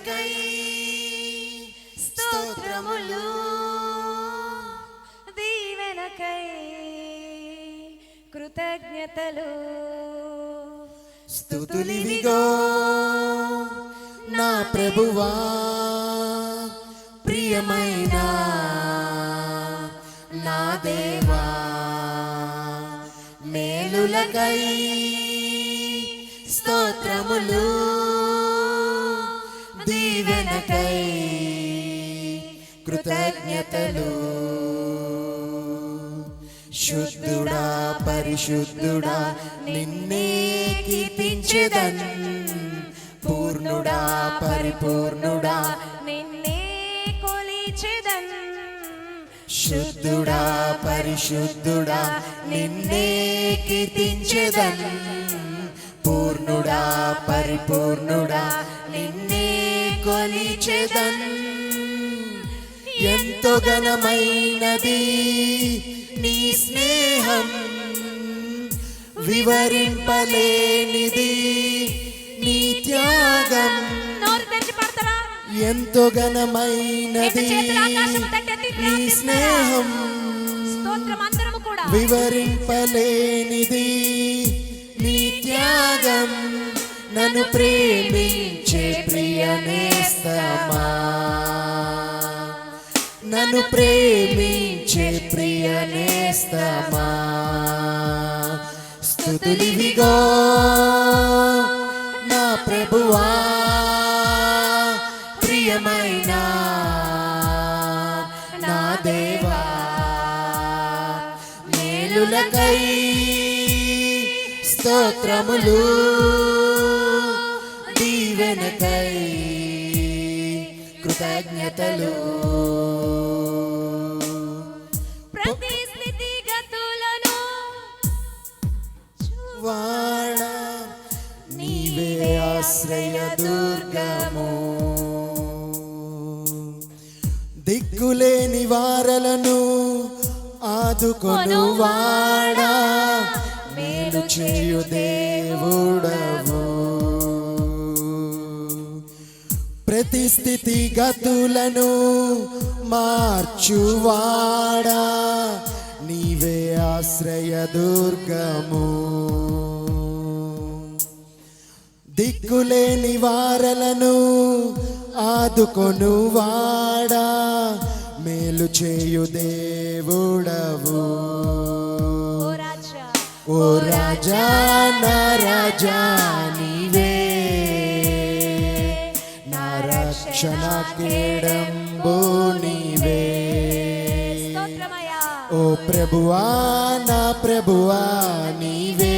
మేలులకై స్తోత్రములు దీవెనకై కృతజ్ఞతలు స్థుతులివిగో నా ప్రభువా ప్రియమైన నా దేవా మేలులకై స్తోత్రములు దీవెనకై కృతజ్ఞతలు. శుద్ధుడా పరిశుద్ధుడా నిన్నే కీర్తించదన్. పూర్ణుడా పరిపూర్ణుడా నిన్నే కొలిచెదన్. శుద్ధుడా పరిశుద్ధుడా నిన్నే కీర్తించదన్. పూర్ణుడా పరిపూర్ణుడా నిన్నే కొలిచెదన్ ఎంతో ఘనమైనది నీ స్నేహం. వివరింపలేనిది నీ త్యాగం. ఎంతో ఘనమైనది నీ స్నేహం. వివరింపలేనిది నీ త్యాగం. నన్ను ప్రేమించే ప్రియనేస్తమా నన్ను ప్రేమించే ప్రియ నేస్తమా స్థుతులివిగో నా ప్రభువా ప్రియమైన నా దేవా. మేలులకై స్తోత్రములు దీవెనకై కృతజ్ఞతలు. ప్రతి స్థితిగతులను వాడ నీవే ఆశ్రయ దుర్గము. దిక్కులేని వారలను ఆదుకొను వాడా మేలు చేయు దేవుడవు. ప్రతి స్థితి గతులను మార్చువాడా. నీవే ఆశ్రయ దుర్గము. దిక్కులేని వారలను ఆదుకొను వాడా మేలు చేయు దేవుడవు. ఓ రాజా. ఓ రాజా నా రాజా రక్షణ కేడంబో నీవే ఓ ప్రభువా నా ప్రభువా నీవే.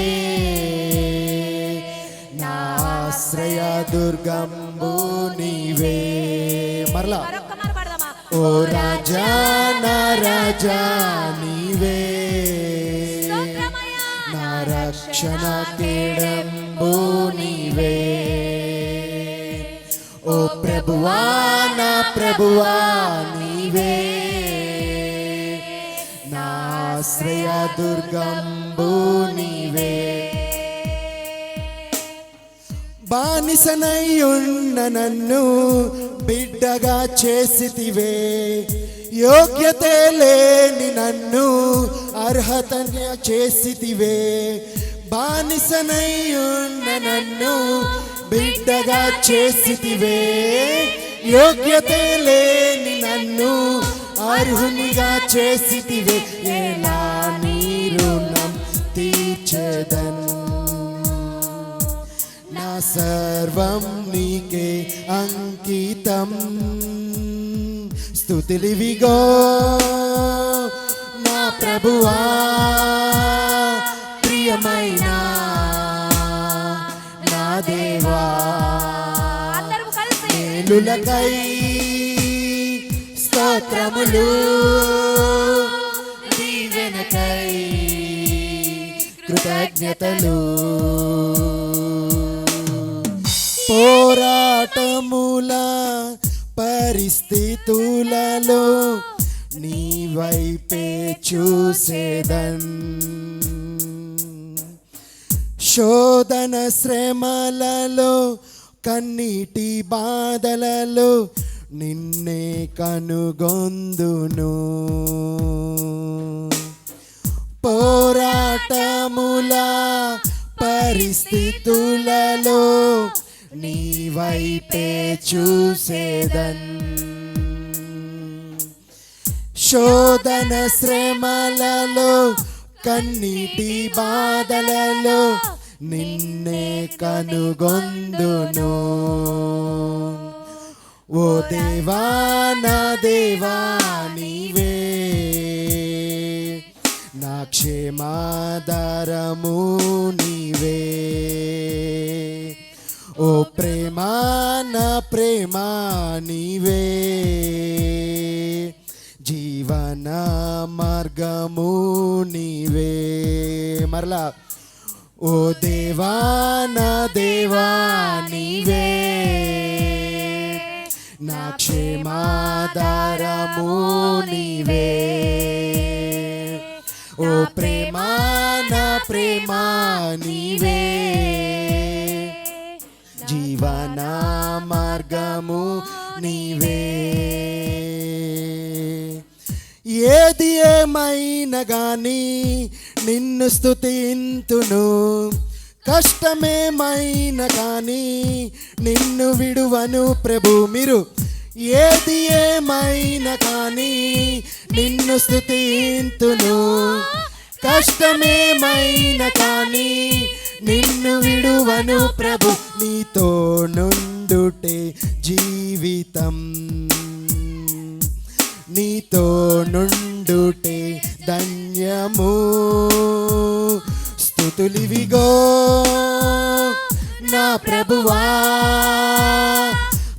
నా ఆశ్రయ దుర్గంబు నీవే. మరలా. ఓ రాజా నా రాజా నీవే. నా రక్షణ కేడంబు నీవే. ప్రభువా నా ప్రభువా నీవే. నా ఆశ్రయ దుర్గంబు నీవే. బానిసనయ్యున్న నన్ను బిడ్డగా చేసితివే. యోగ్యతే లేని నన్ను అర్హత చేసితివే. బానిసనయ్యున్న నన్ను బిడ్డగా చేసితివే. యోగ్యతే లేని నన్ను అర్హునిగా చేసితివే. ఎలా నీ రుణం తీర్చదను? నా సర్వం నీకే అంకితం. స్థుతిలివిగో నా ప్రభువా. కలిసి స్తోత్రములు దీవెనకై కృతజ్ఞతలు. పోరాటముల పరిస్థితులలో నీ వైపే చూసేదన్. శోధన శ్రమలలో కన్నీటి బాధలలో నిన్నే కనుగొందును. పోరాటముల పరిస్థితులలో నీ వైపే చూసేదన్. శోధన శ్రమలలో కన్నీటి బాధలలో నిన్నే కనుగొందును ఓ దేవా నా దేవా నీవే నా క్షేమాధారము నీవే ఓ ప్రేమా నా ప్రేమా నీవే జీవన మార్గము నీవే మరలా ఓ దేవా నా దేవా నీవే. నా క్షేమాధారము నీవే. ఓ ప్రేమా నా ప్రేమా నీవే. జీవన మార్గము నీవే. ఏది ఏమైనా కానీ నిన్ను స్థుతింతును కష్టమేమైనా కానీ నిన్ను విడువను ప్రభు. మీరు ఏది ఏమైనా కానీ నిన్ను స్థుతింతును కష్టమేమైనా కానీ నిన్ను విడువను ప్రభు. నీతో నుండుటే జీవితం. నీతో నుండుటే ధన్యము. స్థుతులివిగో నా ప్రభువా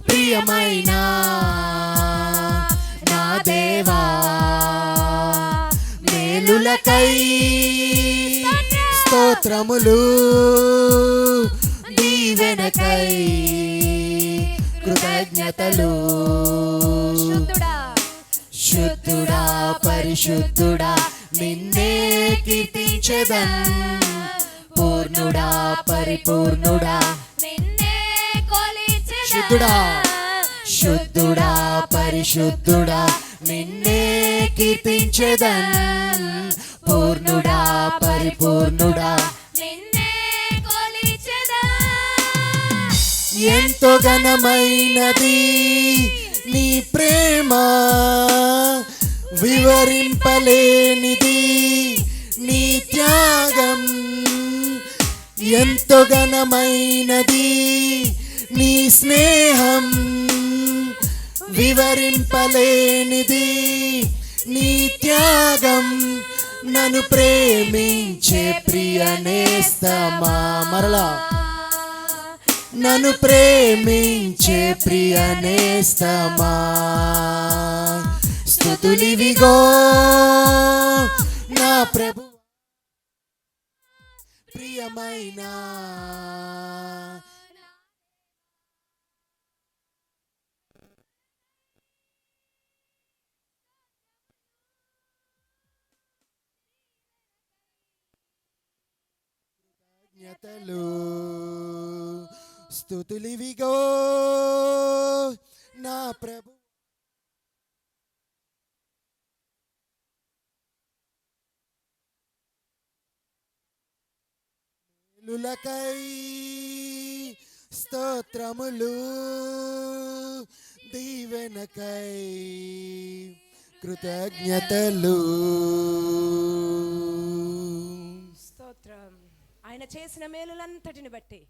ప్రియమైన నా దేవా. మేలులకై స్తోత్రములు దీవెనకై కృతజ్ఞతలు. శుద్ధుడా. శుద్ధుడా పరిశుద్ధుడా నిన్నే కీర్తించెదన్ పూర్ణుడా పరిపూర్ణుడా నిన్నే. శుద్ధుడా శుద్ధుడా పరిశుద్ధుడా నిన్నే కీర్తించెదన్ పూర్ణుడా పరిపూర్ణుడా. ఎంతో ఘనమైనది నీ ప్రేమ వివరింపలేనిది. నీ త్యాగం ఎంతో ఘనమైనది. నీ స్నేహం వివరింపలేనిది. నీ త్యాగం నన్ను ప్రేమించే ప్రియనేస్తమా మరలా. నన్ను ప్రేమించే ప్రియ నేస్తమా స్థుతులివిగో నా ప్రభు. ప్రియమైన. కృతజ్ఞతలు స్థుతులివిగో నా ప్రభు. మేలులకై స్తోత్రములు దీవెనకై కృతజ్ఞతలు. స్తోత్రం. ఆయన చేసిన మేలులంతటిని బట్టి